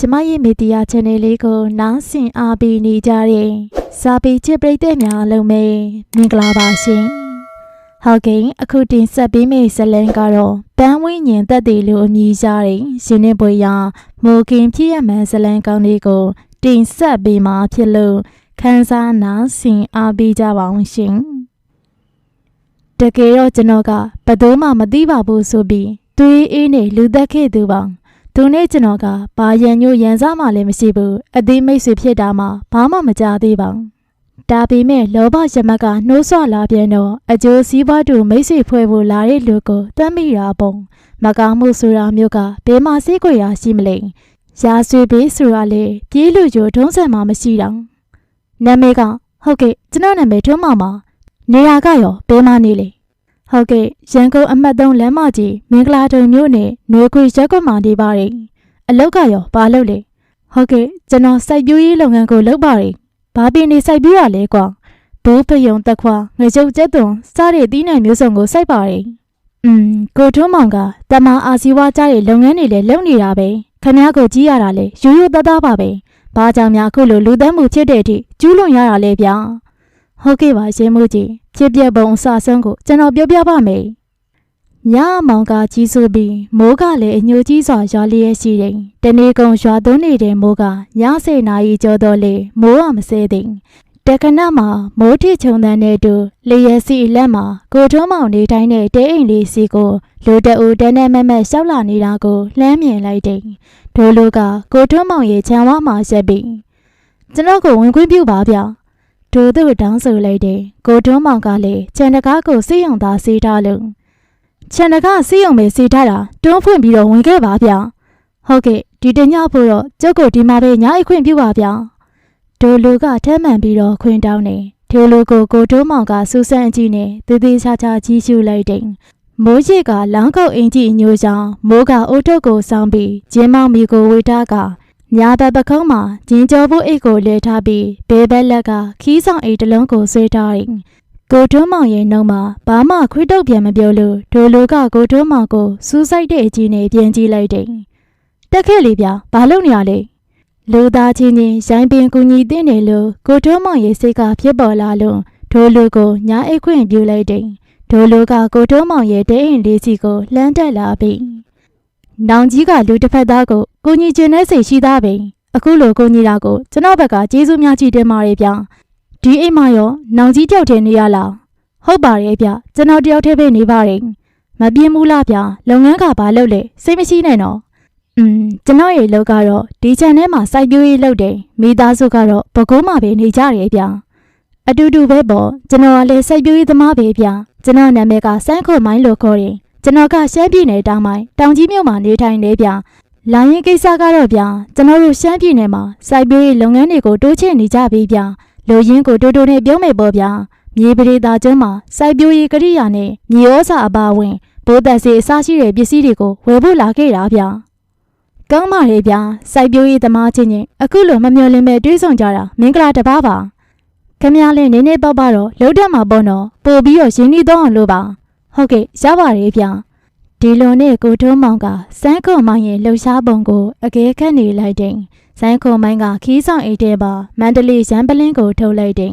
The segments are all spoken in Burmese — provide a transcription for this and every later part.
ကျမရဲ့မီဒီယာ channel လေးကိုနားဆင်အားပေးနေကြတဲ့စာပေချစ်ပရိသတ်များအလုံးပဲမင်္ဂလာပါရှင်။ဟုတ်ကဲ့အခုတင်ဆက်ပေးမယ့်ဇာတ်လမ်းကတော့ပန်းဝင်းညင်သက်တည်လို့အမည်ရတဲ့ရှင်နေပွဲရမိုကင်ဖြစ်ရမှန်ဇာတ်လမ်းကောင်းလေးကိုတင်ဆက်ပေးမှာဖြစ်လို့ခန်းစားနားဆင်အားပေးကြပါအောင်ရှင်။တကယ်တော့ကျွန်တော်ကဘယ်သူမှမသိပါဘူးဆိုပြီးသွေးအေးနဲ့လူသက်ခဲ့သူပါ။ သူနဲ့ကျွန်တော်ကဘာရန်ညို့ရန်စားမှလည်းမရှိဘူးအသေးမိတ်ဆွေဖြစ်တာမှဘာမှမကြသေးပါဘူးဒါပေမဲ့လောဘရမတ်ကနှိုးဆွလာပြန်တော့အကျိုးစီးပွားတူမိတ်ဆွေဖွဲ့ဖို့လာတဲ့လူကိုတတ်မိတာပုံမကောင်းမှုဆိုတာမျိုးကဘယ်မှာစိတ်ကြွရာရှိမလဲရာဆွေပေးဆိုတာလေပြေးလူကြိုထုံးစံမှမရှိတော့နာမည်ကဟုတ်ကဲ့ကျွန်တော်နာမည်ထုံးမမှာနေရာကရောဘယ်မှာနေလဲ ဟုတ်ကဲ့ရန်ကုန်အမှတ်3လမ်းမကြီးမင်္ဂလာတုံမြို့နယ်နွေခွေရက်ကွက်မှာနေပါတယ်အလောက်ကရောဘာလုပ်လဲဟုတ်ကဲ့ကျွန်တော်စိုက်ပျိုးရေးလုပ်ငန်းကိုလုပ်ပါတယ်ဘာပင်နေစိုက်ပျိုးရလဲကွာဘိုးဖယုံတက်ခွာငကြုတ်ကျက်သွန်စားတဲ့သီးနှံမျိုးစုံကိုစိုက်ပါတယ်อืมကိုထွန်းမောင်ကတမအာစီဝါကြားတဲ့လုပ်ငန်းတွေလည်းလုပ်နေတာပဲခမ ्या ကိုကြီးရတာလေရိုးရိုးသားသားပါပဲဘာကြောင့်များအခုလိုလူသတ်မှုဖြစ်တဲ့အထိကျူးလွန်ရတာလဲဗျာ ဟုတ်ကဲ့ပါရှင်မိုးကြီးဖြစ်ပြပုံအစအဆုံးကိုကျွန်တော်ပြောပြပါမယ်။ညမောင်ကကြီးစိုးပြီးမိုးကလည်းအညိုကြီးစွာရွာလျက်ရှိတယ်။တနေ့ကုန်ရွာသွန်းနေတဲ့မိုးကညစေနာရီကျော်တော့လေမိုးကမစဲသေး။တက္ကနမှာမိုးထချုံတန်းတဲ့အတူလျက်စီလက်မှာကိုထွန်းမောင်နေတိုင်းတဲ့တဲအိမ်လေးစီကိုလူတအူတန်းနဲ့မက်မက်ရှောက်လာနေတာကိုလှမ်းမြင်လိုက်တယ်။ဒိုလူကကိုထွန်းမောင်ရဲ့ခြံဝါမှာရက်ပြီးကျွန်တော်ကိုဝင်ခွင့်ပြုပါဗျာ။ ဒိုသူတောင်းဆိုလိုက်တယ်ကိုတွန်းမောင်ကလည်းခြံတကားကိုစီးရုံသားစီးထားလို့ခြံတကားစီးရုံပဲစီးထားတာတွန်းဖွင့်ပြီးတော့ဝင်ခဲ့ပါဗျဟုတ်ကဲ့ဒီတညဖို့တော့ကျုပ်ကိုဒီမှာပဲညာအိတ်ခွင့်ပြုပါဗျဒိုလူကထဲမှန်ပြီးတော့ခွင့်တောင်းတယ်ဒီလူကိုကိုတွန်းမောင်ကစူးစမ်းအကြည့်နဲ့သေးသေးချာချာကြီးရှုလိုက်တယ်မိုးကြီးကလောင်းကုတ်အင်ကြီးညိုချောင်းမိုးကအုတ်ထုပ်ကိုစောင်းပြီးဂျင်းမောင်မီကိုဝေထားက ညာဘက်ပခုံးမှာဂျင်းကျော်ဖို့အိတ်ကိုလဲထားပြီးဘဲဘက်လက်ကခီးဆောင်အိတ်တစ်လုံးကိုဆွဲထားတယ်။ကိုထွန်းမောင်ရဲ့နှုံမှာဘာမှခွေးတုပ်ပြန်မပြောလို့ဒိုလူကကိုထွန်းမောင်ကိုစူးစိုက်တဲ့အကြီးနဲ့ပြန်ကြည့်လိုက်တယ်။တက်ခဲ့လေဗျာဘာလုပ်နေရလဲ။လူသားချင်းချင်းရိုင်းပင်ကူညီတဲ့တယ်လို့ကိုထွန်းမောင်ရဲ့စိတ်ကဖြစ်ပေါ်လာလို့ဒိုလူကိုညာအိတ်ခွင့်ပြုလိုက်တယ်။ဒိုလူကကိုထွန်းမောင်ရဲ့တဲ့အိမ်လေးစီကိုလှမ်းတက်လာပြီး နောင်ကြီးကလူတစ်ဖက်သားကိုကိုညီကျင်တဲ့စိတ်ရှိသားပဲအခုလိုကိုညီတာကိုကျွန်တော်ဘက်ကကျေးဇူးများကြီးတင်ပါတယ်ဗျဒီအိမ်မှာရောနောင်ကြီးတယောက်တည်းနေရလားဟုတ်ပါတယ်ဗျကျွန်တော်တယောက်တည်းပဲနေပါတယ်မပြင်းဘူးလားဗျလုပ်ငန်းကဘာလုပ်လဲစိတ်မရှိနဲ့နော်อืมကျွန်တော်ရဲ့လုပ်ကတော့ဒီချန်ထဲမှာစိုက်ပျိုးရေးလုပ်တယ်မိသားစုကတော့ဘကုံးမှာပဲနေကြတယ်ဗျအတူတူပဲပေါ့ကျွန်တော်ကလည်းစိုက်ပျိုးရေးသမားပဲဗျကျွန်တော်နာမည်ကစန်းခွန်မိုင်းလို့ခေါ်တယ် ကျွန်တော်ကရှမ်းပြည်နယ်တောင်ပိုင်းတောင်ကြီးမြို့မှာနေထိုင်နေဗျ။လာရင်ကိစ္စကတော့ဗျကျွန်တော်တို့ရှမ်းပြည်နယ်မှာစိုက်ပျိုးရေးလုပ်ငန်းတွေကိုတိုးချဲ့နေကြပြီဗျ။လူရင်းကိုတိုးတိုးနဲ့ပြောမယ်ပေါ့ဗျ။မြေပရိသတ်ကျွန်းမှာစိုက်ပျိုးရေးကရိယာနဲ့မြေဩဇာအပါအဝင်ဘိုးသက်စီအစရှိတဲ့ပစ္စည်းတွေကိုဝယ်ဖို့လာခဲ့တာဗျ။ကောင်းပါလေဗျ။စိုက်ပျိုးရေးသမားချင်းချင်းအခုလိုမမျှော်လင့်မဲ့တွေးဆောင်ကြတာမင်္ဂလာတစ်ပါးပါ။ခင်ဗျားလည်းနေနေပေါ့ပါတော့လှုပ်တတ်မှာပေါ့နော်။ပို့ပြီးတော့ရင်းနှီးတော့အောင်လို့ပါ။ ဟုတ်ကဲ့ရပါတယ်ဗျဒီလိုနဲ့ကိုထုံးမောင်ကစန်းခွန်မိုင်းရဲ့လှူရှားပုံကိုအကဲခတ်နေလိုက်တယ်စန်းခွန်မိုင်းကခီးဆောင်အိတ်ထဲမှာမန္တလေးရန်ပလင်းကိုထုတ်လိုက်တယ်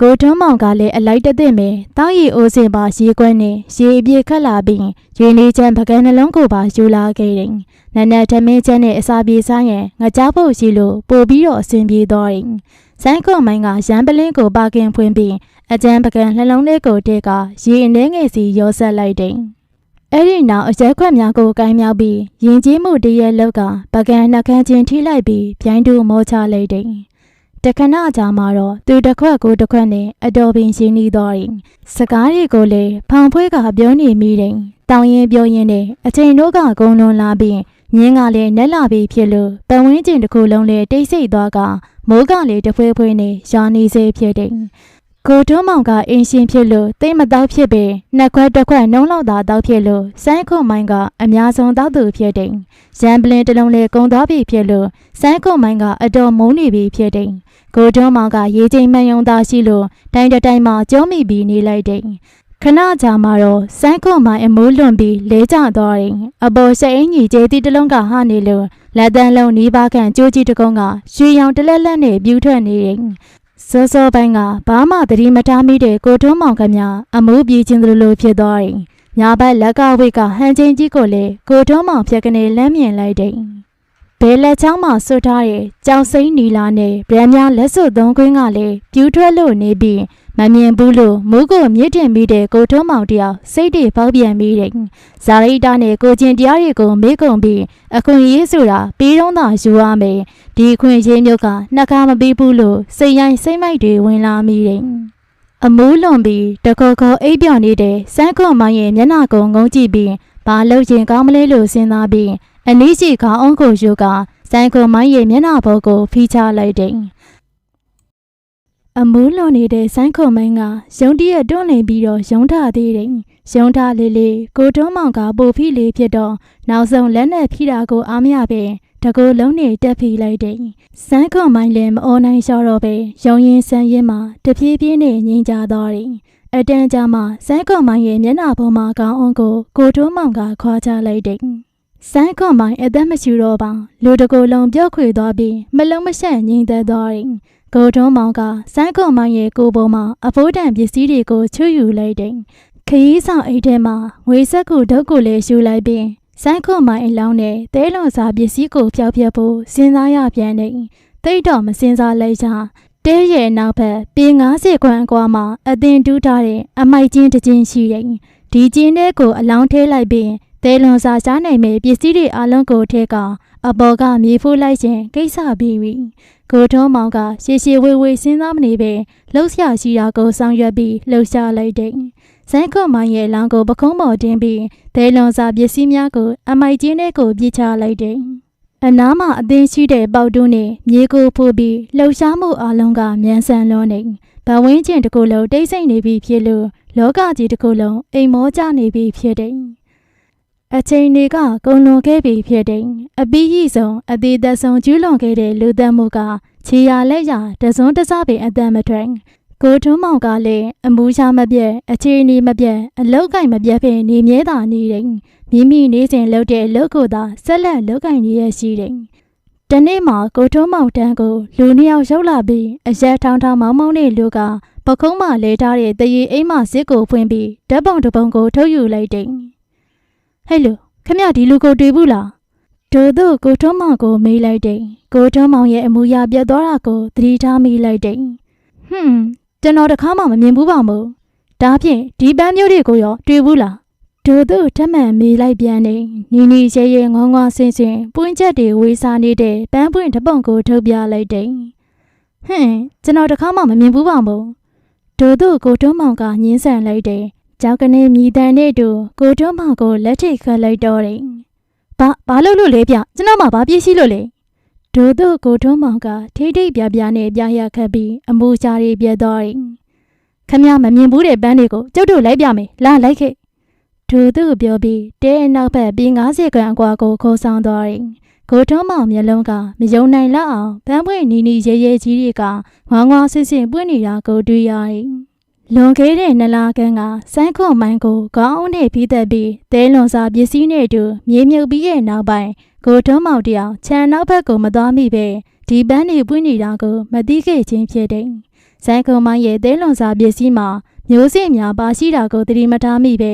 ကိုထုံးမောင်ကလည်းအလိုက်တသိမ့်ပဲတောက်ရီအိုးစင်ပါရေခွက်နဲ့ရေအပြည့်ခတ်လာပြီးရေနေချမ်းပကံနှလုံးကိုပါယူလာခဲ့တယ်နက်နက်ထမင်းချမ်းနဲ့အစာပြေဆိုင်ရင်ငကြားဖို့ရှိလို့ပို့ပြီးတော့အဆင်ပြေသွားတယ် စန်းခွန်မိုင်းကရန်ပလင်းကိုပါကင်ဖွင့်ပြီးအကျန်းပကံနှလုံးလေးကိုတက်ကရေအနှဲငယ်စီရောဆက်လိုက်တယ်အဲ့ဒီနောက်အရက်ခွက်များကိုကိုင်းမြောက်ပြီးယင်ကြီးမှုတရက်လောက်ကပကံနှကန်းချင်းထိလိုက်ပြီးပြိုင်းတူမောချလိုက်တယ်။တခဏကြာမှတော့သူတစ်ခွက်ကိုတစ်ခွက်နဲ့အတော်ပင်ရှင်းနေသွားတယ်။စကားတွေကိုလည်းဖောင်ဖွဲကပြောနေမိတယ်။တောင်းရင်ပြောရင်နဲ့အချိန်တို့ကဂုံလွန်လာပြီး ညင်းကလည်းနက်လာပြီးဖြစ်လို့ပဝင်းကျင်တစ်ခုလုံးလည်းတိတ်ဆိတ်သွားကမိုးကလည်းတဖွဲဖွဲနဲ့ရာနေစေဖြစ်တယ်။ကိုတွန်းမောင်ကအင်းရှင်ဖြစ်လို့တိတ်မတော့ဖြစ်ပေနှစ်ခွက်တစ်ခွက်နှုံးလောက်သာတော့ဖြစ်လို့ဆိုင်းခွန်မိုင်းကအများဆုံးတော့သူဖြစ်တယ်။ရန်ပလင်တစ်လုံးလေးကုံသွားပြီဖြစ်လို့ဆိုင်းခွန်မိုင်းကအတော်မုန်းနေပြီဖြစ်တယ်။ကိုတွန်းမောင်ကရေချိန်မှန်ယုံသားရှိလို့တိုင်းတစ်တိုင်းမှာကျုံးမိပြီးနေလိုက်တယ်။ ခဏကြာမှတော့ဆိုင်းခွန်မိုင်းအမိုးလွန်ပြီးလဲကျသွားတယ်။အပေါ်ရှိန်အင်ကြီးကျဲတီတစ်လုံးကဟာနေလို့လက်တန်းလုံးနီးပါးခန့်ကြိုးကြီးတစ်ကုန်းကရွှေရောင်တလက်လက်နဲ့ပြူးထွက်နေတယ်စောစောပိုင်းကဘာမှသတိမထားမိတဲ့ကိုထုံးမောင်ခမအမှုပြေးခြင်းသလိုလိုဖြစ်သွားတယ်ညာဘက်လက်ကဝိတ်ကဟန်ချင်းကြီးကိုလေကိုထုံးမောင်ဖြက်ကနေလမ်းမြင်လိုက်တယ်ဘဲလက်ချောင်းမှာဆွတ်ထားတဲ့ကြောင်စိမ့်နီလာနဲ့ဗရမ်းများလက်စွပ်သုံးခွင်းကလည်းပြူးထွက်လို့နေပြီး မမြင်ဘူးလို့မူးကိုမြင့်တင်မိတဲ့ကိုထုံးမောင်တယောက်စိတ်တွေပေါက်ပြန်မိတယ်ဇာရိတာနဲ့ကိုချင်းတရားတွေကိုမေးကုန်ပြီးအခွင့်အရေးဆိုတာပြီးတော့သာယူရမယ်ဒီအခွင့်အရေးမျိုးကနှကားမပြီးဘူးလို့စိတ်ရိုင်းစိတ်မိုက်တွေဝင်လာမိတယ်အမိုးလွန်ပြီးတကောကောအိပ်ပျော်နေတဲ့စမ်းခွန်မောင်ရဲ့မျက်နှာကိုငုံကြည့်ပြီးဘာလို့ရင်ကောင်းမလဲလို့စဉ်းစားပြီးအနည်းရှိခေါင်းအုံးကိုယူကစမ်းခွန်မောင်ရဲ့မျက်နှာဘုတ်ကိုဖိချလိုက်တယ် အမိုးလွန်နေတဲ့ဆိုင်းခုံမင်းကရုံတရက်တွန့်နေပြီးတော့ရုံထသေးတယ်။ရုံထလေးလေးကိုတွန်းမောင်ကပိုဖိလေးဖြစ်တော့နောက်ဆုံးလက်နဲ့ဖိတာကိုအားမရပဲတကူလုံးနေတက်ဖိလိုက်တယ်။ဆိုင်းခုံမိုင်းလည်းမအော်နိုင်လျှော်တော့ပဲရုံရင်ဆန်းရင်မှတပြေးပြေးနဲ့ငိမ့်ကြသွားတယ်။အတန်းကြမှာဆိုင်းခုံမိုင်းရဲ့မျက်နှာပေါ်မှာကောင်းအောင်ကိုကိုတွန်းမောင်ကခွာချလိုက်တယ်။ဆိုင်ခွန်မိုင်းအသက်မရှိတော့ပါလူတကူလုံးပြော့ခွေသွားပြီးမလုံးမရှက်ငြိမ်သက်သွားတယ် ကိုထုံးမောင်ကဆိုင်းကွန်မောင်ရဲ့ကိုပေါ်မှာအဖိုးတန်ပစ္စည်းတွေကိုချွတ်ယူလိုက်တယ်။ခရီးဆောင်အိတ်ထဲမှာငွေဆက်ကူဒုတ်ကိုလည်းယူလိုက်ပြီးဆိုင်းကွန်မောင်အလောင်းနဲ့တဲလွန်စာပစ္စည်းကိုဖျောက်ဖျက်ဖို့စဉ်းစားရပြန်တယ်။တိတ်တော့မစဉ်းစားလိုက်ကြ။တဲရဲ့နောက်ဘက်ပေ90ခွန်းအကွာမှာအသင်တူးထားတဲ့အမိုက်ချင်းတစ်ချင်းရှိတယ်။ဒီချင်းထဲကိုအလောင်းထဲလိုက်ပြီး တဲလွန်စာရှားနိုင်မဲ့ပစ္စည်းတွေအလုံးကိုထဲကအပေါ်ကမြေဖိုးလိုက်ခြင်းကိစ္စပြီးပြီကိုထုံးမောင်ကရှေရှေဝေဝေစဉ်းစားမနေပဲလှုပ်ရှားရှိတာကိုဆောင်ရွက်ပြီးလှုပ်ရှားလိုက်တယ်ဇန်ခွန်မိုင်ရဲ့လောင်ကိုပခုံးပေါ်တင်ပြီးဒဲလွန်စာပစ္စည်းများကိုအမိုက်ကျင်းထဲကိုပြစ်ချလိုက်တယ်အနားမှာအသင်းရှိတဲ့ပေါတူးနဲ့မြေကိုဖိုးပြီးလှုပ်ရှားမှုအလုံးကမြန်ဆန်လွန်းနေဘဝင်းကျင်တစ်ခုလုံးတိတ်ဆိတ်နေပြီဖြစ်လို့လောကကြီးတစ်ခုလုံးအိမ်မောကျနေပြီဖြစ်တယ် အချိန်တွေကကုန်လွန်ခဲ့ပြီဖြစ်တဲ့အပီးကြီးဆုံးအသေးသက်ဆုံးကျူးလွန်ခဲ့တဲ့လူသက်မှုကခြေရလက်ရတစုံတစပင်အသက်မထွက်ကိုထုံးမောင်ကလည်းအမူရှာမပြတ်အခြေအနေမပြတ်အလောက်ကင်မပြတ်ဖြစ်နေမြဲတာနေတယ်မိမိနေစဉ်လုပ်တဲ့အလုပ်ကိုသာဆက်လက်လုပ်ကင်နေရရှိတယ်တနေ့မှာကိုထုံးမောင်တန်းကိုလူနှစ်ယောက်ရောက်လာပြီးအရက်ထောင်းထောင်းမောင်းမောင်းနဲ့လူကပခုံးမှလဲထားတဲ့တရေအိမ်မှစစ်ကိုဖွင့်ပြီးဓာတ်ပုံတစ်ပုံကိုထုတ်ယူလိုက်တယ် ဟဲ့လူခမရဒီလူကိုတွေ့ဘူးလားဒို့တို့ကိုထုံးမောင်ကိုမေးလိုက်တယ်ကိုထုံးမောင်ရဲ့အမူအရာပြတ်သွားတာကိုသတိထားမိလိုက်တယ်ဟွန်းကျွန်တော်တခါမှမမြင်ဘူးပါမို့ဒါဖြင့်ဒီပန်းမျိုးတွေကိုရောတွေ့ဘူးလားဒို့တို့ထမှန်မေးလိုက်ပြန်တယ်နီနီရဲရဲငေါငေါဆင်းဆင်းပွင့်ချက်တွေဝေးစားနေတဲ့ပန်းပွင့်တပုံကိုထုတ်ပြလိုက်တယ်ဟွန်းကျွန်တော်တခါမှမမြင်ဘူးပါမို့ဒို့တို့ကိုထုံးမောင်ကညင်းဆန်လိုက်တယ် ကြောက်ကနေမြည်တန်တဲ့တူကိုတွန်းမောင်ကိုလက်ထိတ်ခတ်လိုက်တော့တယ်။ဘာဘာလို့လို့လဲဗျကျွန်တော်မှဘာပြည့်ရှိလို့လဲ။ဒို့တို့ကိုတွန်းမောင်ကထိတ်ထိတ်ပြပြနဲ့ပြရခတ်ပြီးအမူရှာတွေပြတ်သွားတယ်။ခမမမြင်ဘူးတဲ့ပန်းတွေကိုကျုပ်တို့လိုက်ပြမယ်လာလိုက်ခဲ့။ဒို့တို့ပြောပြီးတဲအနောက်ဘက်ပြီး90ခန်းအကွာကိုခေါ်ဆောင်သွားတယ်။ကိုတွန်းမောင်မျက်လုံးကမယုံနိုင်လောက်အောင်ပန်းပွင့်နီနီရဲရဲကြီးတွေကငွားငွားဆစ်ဆစ်ပွင့်နေတာကိုတွေ့ရတယ်။ လွန်ခဲ့တဲ့နလာကန်ကဆိုင်းခွန်မိုင်းကိုခေါင်းအုံးနဲ့ပြီးသက်ပြီးတဲလွန်စာပစ္စည်းနဲ့အတူမြေမြုပ်ပြီးရဲ့နောက်ပိုင်းကိုထုံးမောင်တယောက်ခြံနောက်ဘက်ကိုမသွားမိပဲဒီပန်းတွေပွင့်နေတာကိုမသိခဲ့ခြင်းဖြစ်တယ်။ဆိုင်းခွန်မိုင်းရဲ့တဲလွန်စာပစ္စည်းမှာမျိုးစေ့များပါရှိတာကိုသတိမထားမိပဲ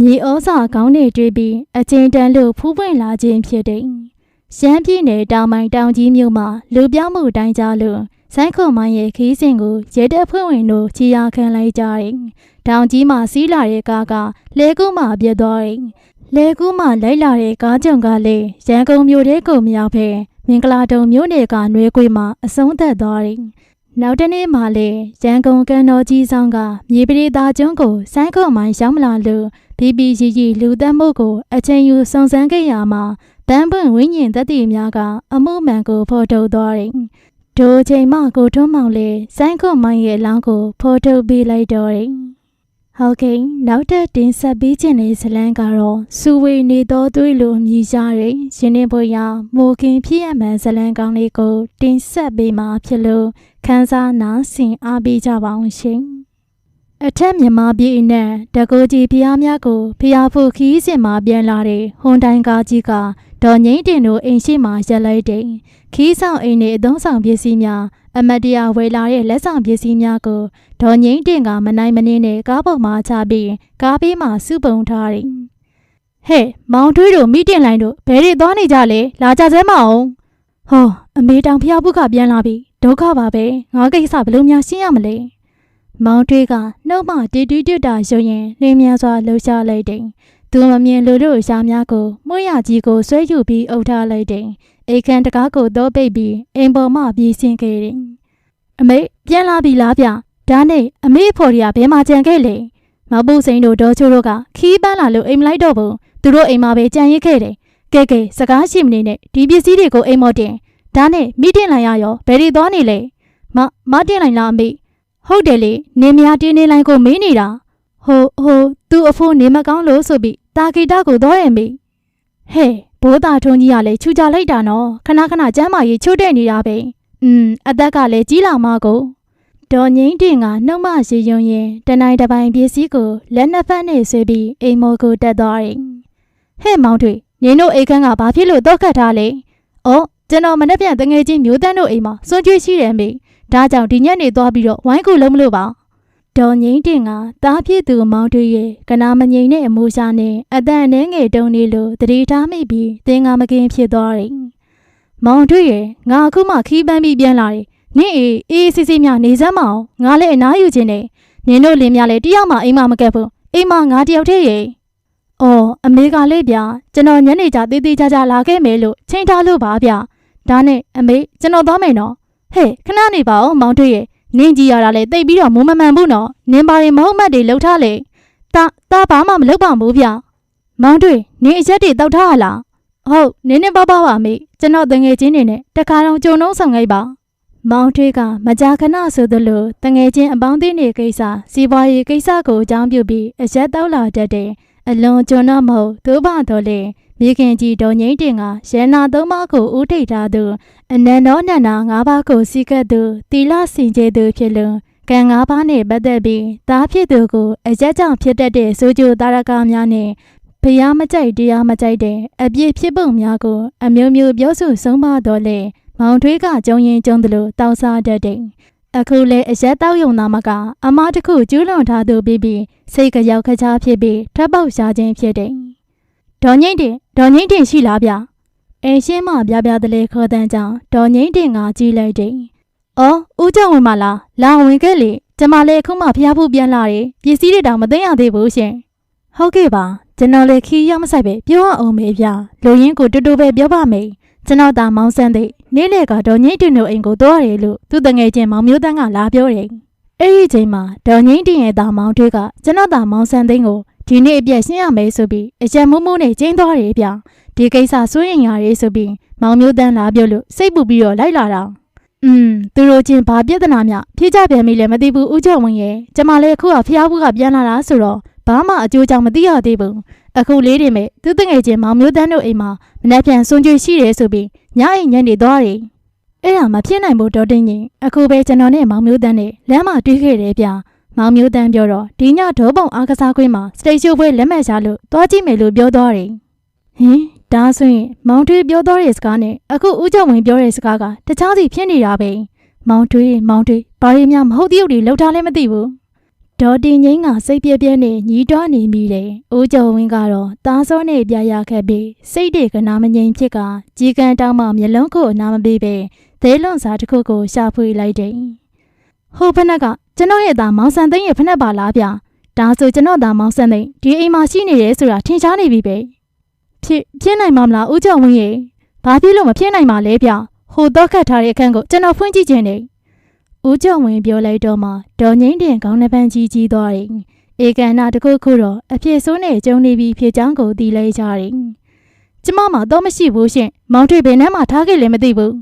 မြေဩစာကောင်းတွေတွေးပြီးအချင်းတန်လို့ဖူးပွင့်လာခြင်းဖြစ်တယ်။ရှမ်းပြည်နယ်တောင်ပိုင်းတောင်ကြီးမြို့မှာလူပြောင်းမှုတိုင်းကြားလို့ ဆိုင်းခုံမိုင်းရဲ့ခီးစဉ်ကိုရဲတပ်ဖွဲ့ဝင်တို့ချီရခံလိုက်ကြတယ်။တောင်ကြီးမှာစီးလာတဲ့ကားကလဲကူးမှပြတ်သွားတယ်။လဲကူးမှလိုက်လာတဲ့ကားကြုံကလည်းရန်ကုန်မြို့ထဲကိုမရောက်ဘဲမင်္ဂလာတုံမြို့နယ်ကနွေခွေမှာအဆုံးသက်သွားတယ်။နောက်တနေ့မှလည်းရန်ကုန်ကန်တော်ကြီးဆောင်ကမြေပရိသာကျွန်းကိုဆိုင်းခုံမိုင်းရောက်မလာလို့ဘီဘီရီရီလူသက်မှုကိုအချိန်ယူစုံစမ်းခဲ့ရမှာဗန်းပွင့်ဝိညာဉ်သက်တည်များကအမှုမှန်ကိုဖော်ထုတ်သွားတယ်။ ဒိုချိန်မှကိုထွန်းမောင်လေးဆိုင်းခွန်မိုင်းရဲ့လောင်းကိုဖော်ထုတ်ပေးလိုက်တော့တယ်။ဟုတ်ကဲ့နောက်ထပ်တင်ဆက်ပေးခြင်းတဲ့ဇလန်းကတော့စူဝေနေတော်သွေးလိုမြည်ကြတဲ့ရှင်နေပွဲရမိုကင်ဖြစ်ရမှန်ဇလန်းကောင်းလေးကိုတင်ဆက်ပေးမှာဖြစ်လို့ခန်းစားနားဆင်အားပေးကြပါအောင်ရှင်။အထက်မြန်မာပြည်အနှံတကိုကြီးဖျားများကိုဖျားဖို့ခီးစင်မှာပြန်လာတဲ့ဟွန်တိုင်ကားကြီးက ဒေါ်ငိမ့်တင်တို့အိမ်ရှိမှရက်လိုက်တယ်ခီးဆောင်အိမ်နဲ့အသုံးဆောင်ပစ္စည်းများအမတ်တရဝယ်လာတဲ့လက်ဆောင်ပစ္စည်းများကိုဒေါ်ငိမ့်တင်ကမနိုင်မနှင်းနဲ့ကားပေါ်မှာချပြီးကားဘေးမှာစုပုံထားတယ်ဟဲ့မောင်ထွေးတို့မိတင်လိုင်းတို့ဘယ်တွေသွားနေကြလဲလာကြစဲမအောင်ဟောအမေတောင်ဖျားဖုကပြန်လာပြီဒုက္ခပါပဲငါကိစ္စဘယ်လိုများရှင်းရမလဲမောင်ထွေးကနှုတ်မှတီတူးတူတာရုံရင်လင်းမြန်စွာလှုပ်ရှားလိုက်တယ်။ သူမမြင်လူတို့ရှားများကိုမှုရကြီးကိုဆွဲယူပြီးအုပ်ထားလိုက်တယ်။အိမ်ခန်းတကားကိုတော့ပိတ်ပြီးအိမ်ပေါ်မှပြေးဆင်းခဲ့တယ်။အမေပြန်လာပြီလားဗျ။ဒါနဲ့အမေအဖော်ရီကဘယ်မှာကြံခဲ့လဲ။မပူစိန်တို့ဒေါ်ချိုတို့ကခီးပန်းလာလို့အိမ်မလိုက်တော့ဘူး။သူတို့အိမ်မှာပဲကြံရစ်ခဲ့တယ်။ကဲကဲစကားရှိမနေနဲ့ဒီပစ္စည်းတွေကိုအိမ်မော်တင်။ဒါနဲ့မိတင်လိုက်ရရောဘယ်တွေသွားနေလဲ။မမတင်လိုက်လားအမေ။ဟုတ်တယ်လေနေမယာတင်းနေလိုင်းကိုမေးနေတာဟိုဟိုသူ့အဖိုးနေမကောင်းလို့ဆိုပြီး တာဂီတာကိုတော့ရမေဟဲ့ဘိုးသားထုံးကြီးကလည်းချူကြလိုက်တာနော်ခဏခဏကျမ်းမာရေးချို့တဲ့နေတာပဲอืมအသက်ကလည်းကြီးလာမှကိုဒေါ်ငိမ့်တင်ကနှုတ်မရေယုံရင်တနိုင်တစ်ပိုင်းပစ္စည်းကိုလက်နှစ်ဖက်နဲ့ဆွဲပြီးအိမ်မော်ကိုတက်သွားတယ်ဟဲ့မောင်တွေနင်တို့အိမ်ခန်းကဘာဖြစ်လို့တော့ခတ်ထားလဲအော်ကျွန်တော်မနေ့ပြန်တငယ်ချင်းမျိုးတန်းတို့အိမ်မှာစွန့်ကြွေးရှိတယ်မေဒါကြောင့်ဒီညနေသွားပြီးတော့ဝိုင်းကူလုံးမလို့ပါ ဒေါ်ငိမ့်တင်ကတားဖြစ်သူမောင်တွေရဲ့ကနာမငိမ့်တဲ့အမိုးရှာနဲ့အတန်နဲ့ငယ်တုံနေလို့တတိထားမိပြီးသင်္ကာမကင်ဖြစ်သွားတယ်မောင်တွေရဲ့ငါအခုမှခီးပန်းပြီးပြန်လာတယ်နင့်အေးအေးစစ်စစ်များနေစမ်းမအောင်ငါလည်းအနားယူခြင်းနဲ့နင်တို့လင်းများလည်းတယောက်မှအိမ်မမကက်ဘူးအိမ်မငါတယောက်တည်းရဲ့အော်အမေကလေးဗျာကျွန်တော်ညနေကျသေးသေးချာချာလာခဲ့မယ်လို့ချိန်ထားလို့ပါဗျာဒါနဲ့အမေကျွန်တော်သွားမယ်နော်ဟဲ့ခဏနေပါဦးမောင်တွေ့ရဲ့ နင်းကြီးရတာလေတိတ်ပြီးတော့မိုးမမှန်ဘူးနော်နင်းပါရင်မဟုတ်မှတ်တွေလှုပ်ထားလေတာတာဘာမှမလုပ်ပါဘူးဗျမောင်တွေ့နင်းအရက်တွေတောက်ထားရလားဟုတ်နင်းနဲ့ပေါ့ပေါ့ပါမေကျွန်တော်တငယ်ချင်းနေနဲ့တခါတော့ကြုံလုံးဆောင်လိုက်ပါမောင်ထွေးကမကြာခဏဆိုသလိုတငယ်ချင်းအပေါင်းအသင်းတွေကိစ္စစီးပွားရေးကိစ္စကိုအကြောင်းပြုပြီးအရက်တောက်လာတတ်တဲ့အလွန်ကျွန်တော်မဟုတ်သို့ပါတော့လေ မိခင်ကြီးဒေါ်ငိမ့်တင်ကရန်နာသုံးပါးကိုဥထိတ်ထားသူအနန္တောနန္ဒာ၅ပါးကိုစီကတ်သူတီလစင်ကြဲသူဖြစ်လို့ကံ၅ပါးနဲ့ပတ်သက်ပြီးသားဖြစ်သူကိုအရက်ကြောင့်ဖြစ်တတ်တဲ့ဆိုကြတာရကများနဲ့ဘုရားမကြိုက်တရားမကြိုက်တဲ့အပြစ်ဖြစ်ပုံများကိုအမျိုးမျိုးပြောဆိုဆုံးမတော်လေမောင်ထွေးကကြုံရင်ကြုံတယ်လို့တောက်စားတတ်တယ်အခုလေအရက်တောက်ယုံသားမကအမတစ်ခုကျူးလွန်ထားသူပြီးပြီးစိတ်ကြရောက်ခချားဖြစ်ပြီးထပ်ပေါက်ရှာခြင်းဖြစ်တယ် ဒေါ်ငိမ့်တင်ဒေါ်ငိမ့်တင်ရှိလားဗျအိမ်ရှင်းမပြပြတလေခေါ်တန်းကြောင့်ဒေါ်ငိမ့်တင်ကကြီးလိုက်တယ်။အော်ဦးကြောင့်ဝင်မလားလာဝင်ခဲ့လေကျမလည်းအခုမှဖျားဖို့ပြန်လာတယ်ပစ္စည်းတွေတောင်မသိရသေးဘူးရှင်။ဟုတ်ကဲ့ပါကျွန်တော်လည်းခီးရောက်မဆိုင်ပဲပြောရအောင်မေဗျာလူရင်းကိုတူတူပဲပြောပါမယ်ကျွန်တော်သာမောင်းဆန်းသိနေ့လေကဒေါ်ငိမ့်တင်တို့အိမ်ကိုသွားရတယ်လို့သူတငယ်ချင်းမောင်မျိုးတန်းကလာပြောတယ်။အဲ့ဒီချိန်မှာဒေါ်ငိမ့်တင်ရဲ့သားမောင်တွေကကျွန်တော်သာမောင်းဆန်းသိကို ဒီနေ့အပြည့်ရှင်းရမယ်ဆိုပြီးအကြံမိုးမိုးနဲ့ကျင်းသွားတယ်ဗျာ။ဒီကိစ္စစိုးရင်ရတယ်ဆိုပြီးမောင်မျိုးတန်းလာပြောလို့စိတ်ပူပြီးတော့လိုက်လာတာ။อืมသူတို့ချင်းဘာပြဿနာမှဖြေကြပြန်ပြီလည်းမသိဘူးဦးကျော်ဝင်းရဲ့ကျမလည်းအခုကဖျားဘူးကပြန်လာတာဆိုတော့ဘာမှအကျိုးကြောင့်မသိရသေးဘူး။အခုလေးတွေမဲ့သူတငယ်ချင်းမောင်မျိုးတန်းတို့အိမ်မှာမနှက်ပြန်စွန့်ကြွေရှိတယ်ဆိုပြီးညအိမ်ညနေသွားတယ်။အဲ့ဒါမဖြစ်နိုင်ဘူးတော်တင်ကြီးအခုပဲကျွန်တော်နဲ့မောင်မျိုးတန်းနဲ့လမ်းမှာတွေ့ခဲ့တယ်ဗျာ။ မောင်မျိုးတန်းပြောတော့ဒီညဒေါပုံအားကစားခွင့်မှာစတိတ်ရှိုးပွဲလက်မှတ်ရလို့သွားကြည့်မယ်လို့ပြောသွားတယ်။ဟင်ဒါဆိုရင်မောင်ထွေးပြောတော့တဲ့စကားနဲ့အခုဦးကျော်ဝင်ပြောတဲ့စကားကတခြားစီဖြစ်နေတာပဲမောင်ထွေးမောင်ထွေးဘာရီများမဟုတ်တရုပ်တွေလောက်ထားလဲမသိဘူးဒေါ်တင်ငိမ့်ကစိတ်ပြဲပြဲနဲ့ညီးတွားနေမိတယ်ဦးကျော်ဝင်းကတော့တားစောနဲ့ပြရခဲ့ပြီးစိတ်တွေကနာမငြိမ်ဖြစ်ကကြီးကန်းတောင်းမှမျက်လုံးကိုအနာမပေးပဲဒဲလွန်စာတစ်ခုကိုရှာဖွေလိုက်တယ် ဟိုဖက်နက်ကကျွန်တော်ရဲ့သားမောင်ဆန်သိန်းရဲ့ဖက်နက်ပါလားဗျဒါဆိုကျွန်တော်သားမောင်ဆန်သိန်းဒီအိမ်မှာရှိနေတယ်ဆိုတာထင်ရှားနေပြီပဲဖြစ်ဖြစ်နိုင်မှာမလားဦးကျော်ဝင်းရေဘာဖြစ်လို့မဖြစ်နိုင်မှာလဲဗျဟိုတော့ခတ်ထားတဲ့အခန်းကိုကျွန်တော်ဖွင့်ကြည့်ခြင်းနေဦးကျော်ဝင်းပြောလိုက်တော့မှဒေါ်ငိမ့်တင်ခေါင်းနှပန်းကြီးကြီးသွားတယ်ဧကန်နာတစ်ခုခုတော့အဖြစ်ဆိုးနဲ့ကျုံနေပြီးဖြစ်ချောင်းကိုတီးလိုက်ကြတယ်ကျမမှတော့မရှိဘူးရှင်မောင်ထွေဘယ်နှမ်းမှထားခဲ့လည်းမသိဘူး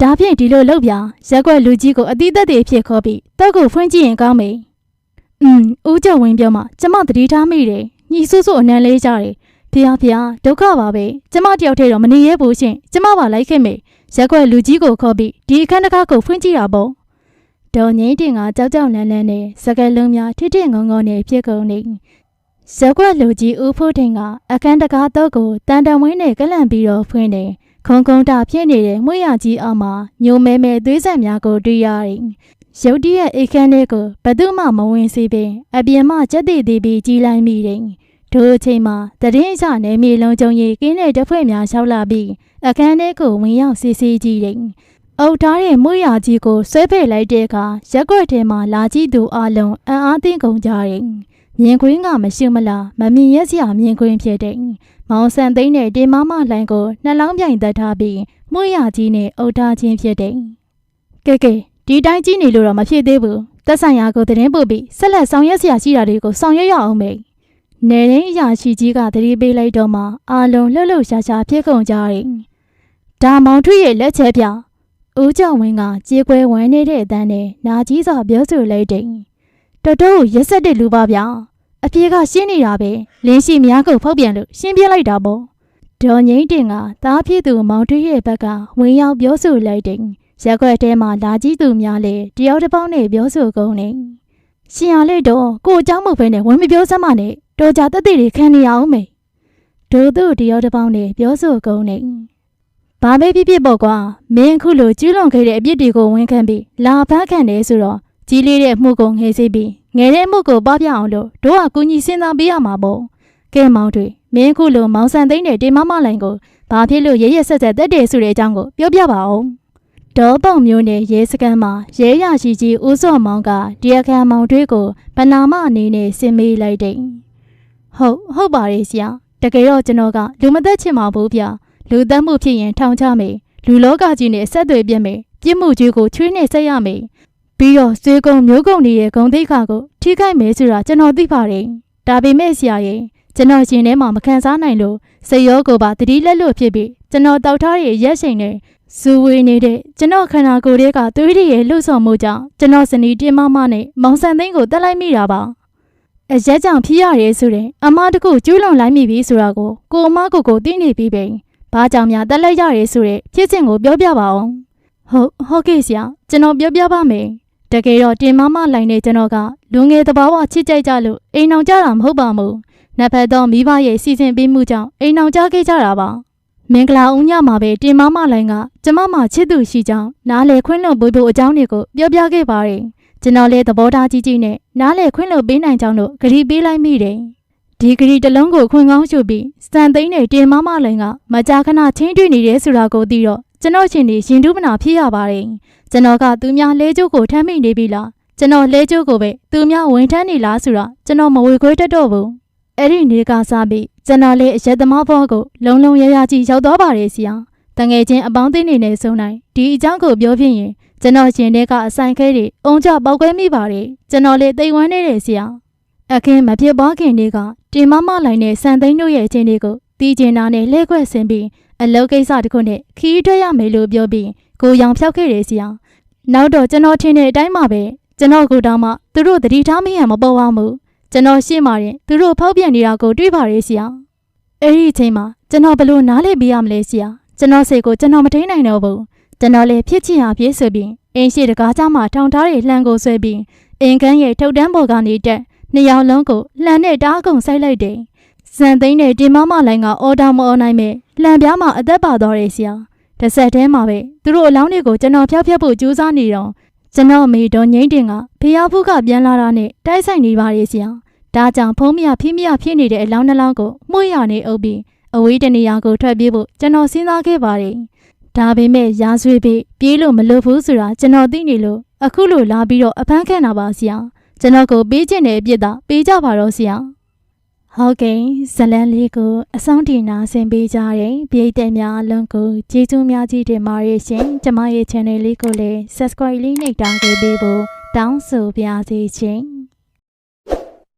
ဒါဖြင့်ဒီလိုလုပ်ပြရက်ွက်လူကြီးကိုအတိသက်တွေဖြစ်ခေါ်ပြီးတောက်ကိုဖွင့်ကြည့်ရင်ကောင်းမေอืมဦးကျော်ဝင်းပြောမှကျမသတိထားမိတယ်ညီဆူဆူအနံလေးကြတယ်ဖျားဖျားဒုက္ခပါပဲကျမတယောက်တည်းတော့မနေရဘူးရှင်ကျမပါလိုက်ခဲ့မေရက်ွက်လူကြီးကိုခေါ်ပြီးဒီအခန်းတစ်ခါကိုဖွင့်ကြည့်တာပေါ့ဒေါ်ငိမ့်တင်ကကြောက်ကြောက်လန့်လန့်နဲ့စကလုံးများထစ်ထစ်ငုံငုံနဲ့ဖြစ်ကုန်နေရက်ွက်လူကြီးဦးဖို့ထင်ကအခန်းတကားတော့ကိုတန်တံဝင်းနဲ့ကလန့်ပြီးတော့ဖွင့်တယ် ခုံခုံတာဖြစ်နေတဲ့မွေရကြီးအောက်မှာညိုမဲမဲသွေးဆက်များကိုတွေ့ရတယ်ရုတ်တရက်အိတ်ခမ်းလေးကိုဘသူမှမဝင်စေပင်အပြင်မှကြက်တည်တည်ပြီးကြီးလိုက်မိတယ်တို့အချိန်မှာတရင်ချနယ်မြေလုံးကျုံရီကင်းတဲ့တစ်ဖွဲ့များရှောက်လာပြီးအခန်းထဲကိုဝင်ရောက်စီစီကြည့်တယ်အုတ်ထားတဲ့မွေရကြီးကိုဆွဲဖယ်လိုက်တဲ့အခါရက်ွက်ထဲမှာလာကြည့်သူအလုံးအံ့အားသင့်ကုန်ကြတယ်မြင်ကွင်းကမရှိမလားမမြင်ရစရာမြင်ကွင်းဖြစ်တယ် မောင်ဆန်သိန်းနဲ့တင်မမလိုင်းကိုနှလုံးပြိုင်သက်ထားပြီးမွေရကြီးနဲ့အုတ်ထားခြင်းဖြစ်တယ်ကဲကဲဒီတိုင်းကြည့်နေလို့တော့မဖြစ်သေးဘူးသက်ဆိုင်ရာကိုသတင်းပို့ပြီးဆက်လက်ဆောင်ရွက်စရာရှိတာတွေကိုဆောင်ရွက်ရအောင်မေနေရင်းအရာရှိကြီးကသတိပေးလိုက်တော့မှအာလုံးလှုပ်လှုပ်ရှားရှားဖြစ်ကုန်ကြတယ်ဒါမောင်ထွေရဲ့လက်ချက်ပြဦးကျော်ဝင်းကကြေကွဲဝမ်းနေတဲ့အတန်းနဲ့နာကြီးစွာပြောဆိုလိုက်တယ်တော်တော်ရက်ဆက်တဲ့လူပါဗျာ အပြေကရှင်းနေတာပဲလင်းရှိများကိုဖောက်ပြန်လို့ရှင်းပြလိုက်တာပေါ့ဒေါ်ငိမ့်တင်ကသားဖြစ်သူမောင်ထွေရဲ့ဘက်ကဝင်ရောက်ပြောဆိုလိုက်တယ်ရက်ွက်ထဲမှာလာကြည့်သူများလည်းတယောက်တစ်ပေါက်နဲ့ပြောဆိုကုန်နေရှင်ရလေတော့ကိုအเจ้าမဟုတ်ဘဲနဲ့ဝင်မပြောစမ်းမနဲ့တော်ကြတက်တဲ့တွေခံနေရအောင်မေဒို့သူတယောက်တစ်ပေါက်နဲ့ပြောဆိုကုန်နေဘာပဲဖြစ်ဖြစ်ပေါ့ကွာမင်းအခုလိုကျူးလွန်ခဲ့တဲ့အပြစ်တွေကိုဝန်ခံပြီးလာဖမ်းခံတယ်ဆိုတော့ ကြီးလေးတဲ့မှုကိုငယ်စေပြီးငယ်တဲ့မှုကိုပပြအောင်လို့တို့ကကူညီစဉ်းစားပေးရမှာပေါ့ကဲမောင်တွေမင်းအခုလိုမောင်ဆန်သိန်းတဲ့တင်မမလိုင်ကိုဘာဖြစ်လို့ရဲရဲဆက်ဆက်တက်တယ်ဆိုတဲ့အကြောင်းကိုပြောပြပါဦးဒေါ်ပုံမျိုးနဲ့ရဲစခန်းမှာရဲရရှိကြီးဦးစော့မောင်ကဒီအခါမောင်တွေးကိုဗနာမအနေနဲ့ဆင်မေးလိုက်တယ်ဟုတ်ဟုတ်ပါရဲ့ဆရာတကယ်တော့ကျွန်တော်ကလူမသက်ချင်ပါဘူးဗျလူသက်မှုဖြစ်ရင်ထောင်ချမယ်လူလောကကြီးနဲ့ဆက်သွယ်ပြစ်မယ်ပြစ်မှုကြီးကိုချွေးနဲ့ဆက်ရမယ် ပြီးတော့ဆွေကုံမျိုးကုံတွေရဲ့ဂုံတိတ်ခါကိုထိခိုက်မယ်ဆိုတာကျွန်တော်သိပါတယ်ဒါပေမဲ့ဆရာရဲ့ကျွန်တော်ရှင်ထဲမှာမခံစားနိုင်လို့စိတ်ရောကိုယ်ပါတတိလက်လွတ်ဖြစ်ပြီးကျွန်တော်တောက်ထားရဲ့ရက်ချိန်နဲ့ဇူဝေနေတဲ့ကျွန်တော်ခန္ဓာကိုယ်တွေကသွေးရည်ရဲ့လှုပ်ဆောင်မှုကြောင့်ကျွန်တော်စနီတင်မမနဲ့မောင်ဆန်သိန်းကိုတက်လိုက်မိတာပါအရက်ကြောင့်ဖြစ်ရတယ်ဆိုရင်အမတကူကျူးလွန်လိုက်မိပြီဆိုတာကိုကိုအမကိုကိုသိနေပြီးပဲဘာကြောင့်များတက်လိုက်ရတယ်ဆိုတဲ့ဖြစ်စဉ်ကိုပြောပြပါအောင်ဟုတ်ဟုတ်ကဲ့ဆရာကျွန်တော်ပြောပြပါမယ် တကယ်တော့တင်မမလိုင်းနေကျွန်တော်ကလူငယ်တဘာဝချစ်ကြိုက်ကြလို့အိမ်အောင်ကြတာမဟုတ်ပါဘူး။နဖက်တော့မိဘရဲ့စီစဉ်ပေးမှုကြောင့်အိမ်အောင်ကြခဲ့ကြတာပါ။မင်္ဂလာဦးညမှာပဲတင်မမလိုင်းကကျမမချစ်သူရှိကြောင်းနားလေခွင့်လွှတ်ပေးဖို့အကြောင်းတွေကိုပြောပြခဲ့ပါတယ်။ကျွန်တော်လည်းသဘောထားကြီးကြီးနဲ့နားလေခွင့်လွှတ်ပေးနိုင်ကြောင်းလို့ဂရီပေးလိုက်မိတယ်။ဒီဂရီတစ်လုံးကိုခွင်ကောင်းရှုပြီးစံသိန်းနဲ့တင်မမလိုင်းကမကြာခဏချင်းတွေ့နေတယ်ဆိုတာကိုသိတော့ကျွန်တော်ချင်းနေရင်တူးမနာဖြစ်ရပါတယ်။ ကျွန်တော်ကသူများလဲကျိုးကိုထမ်းမိနေပြီလားကျွန်တော်လဲကျိုးကိုပဲသူများဝင်ထမ်းနေလားဆိုတာကျွန်တော်မဝေခွဲတတ်တော့ဘူးအဲ့ဒီနေကစားပြီးကျွန်တော်လည်းအရက်သမားဘောကိုလုံလုံရရကြီးရောက်သွားပါတယ်ဆရာတငယ်ချင်းအပေါင်းအသင်းနေနဲ့ဆုံနိုင်ဒီအကြောင်းကိုပြောဖြစ်ရင်ကျွန်တော်ရှင်တဲ့ကအဆိုင်ခဲတွေအုံကြပေါက်ကွဲမိပါတယ်ကျွန်တော်လည်းတိမ်ဝမ်းနေတယ်ဆရာအခင်းမဖြစ်ပွားခင်လေးကတင်မမလိုင်းနဲ့စံသိန်းတို့ရဲ့အချင်းတွေကိုတီးကျင်တာနဲ့လဲခွက်ဆင်းပြီး အလုပ်ကိစ္စတစ်ခုနဲ့ခီးထွက်ရမယ်လို့ပြောပြီးကိုရောင်ဖြောက်ခဲ့တယ်ဆရာနောက်တော့ကျွန်တော်ထင်တဲ့အတိုင်းမှာပဲကျွန်တော်ကိုတောင်းမှသူတို့တတိထားမရမပေါ်ပါဘူးကျွန်တော်ရှင်းပါရင်သူတို့ဖောက်ပြန်နေတာကိုတွေ့ပါရဲ့ဆရာအဲ့ဒီအချိန်မှာကျွန်တော်ဘလို့နားလေပေးရမလဲဆရာကျွန်တော်စိတ်ကိုကျွန်တော်မထိန်နိုင်တော့ဘူးကျွန်တော်လည်းဖြစ်ချင်အောင်ပြေးဆိုပြီးအင်းရှိတကားကြားမှာထောင်ထားတဲ့လှန်ကိုဆွဲပြီးအင်ကန်းရဲ့ထုတ်တန်းပေါ်ကနေတက်နှစ်ယောက်လုံးကိုလှန်နဲ့တားကုံဆိုင်လိုက်တယ် စံသိန်းနဲ့တင်မမလိုင်းကအော်ဒါမအော်နိုင်မဲ့လှန်ပြားမှာအသက်ပါသွားတယ်ဆရာတစ်ဆက်တည်းမှာပဲသူတို့အလောင်းတွေကိုကျွန်တော်ဖျောက်ဖျက်ဖို့ကြိုးစားနေတော့ကျွန်တော်မိတော်ငိမ့်တင်ကဖျားဖူးကပြန်လာတာနဲ့တိုက်ဆိုင်နေပါရဲ့ဆရာဒါကြောင့်ဖုံးမရဖိမရဖြစ်နေတဲ့အလောင်းနှလောင်းကိုမှုရနေအုပ်ပြီးအဝေးတနေရာကိုထွက်ပြေးဖို့ကျွန်တော်စဉ်းစားခဲ့ပါတယ်ဒါပေမဲ့ရာဇွေပြီးပြေးလို့မလွတ်ဘူးဆိုတာကျွန်တော်သိနေလို့အခုလိုလာပြီးတော့အဖမ်းခံတာပါဆရာကျွန်တော်ကိုပေးချင်တဲ့အပြစ်သာပေးကြပါတော့ဆရာ ဟုတ်ကဲ့ဇလန်လေးကိုအဆောင်တင်နာဆင်ပေးကြတဲ့ပြည်သက်များအလုံးကိုကျေးဇူးများကြီးတင်ပါတယ်ရှင်ကျမရဲ့ channel လေးကိုလည်း subscribe လေးနှိပ်တာခဲ့ပေးဖို့တောင်းဆိုပါရစေရှင်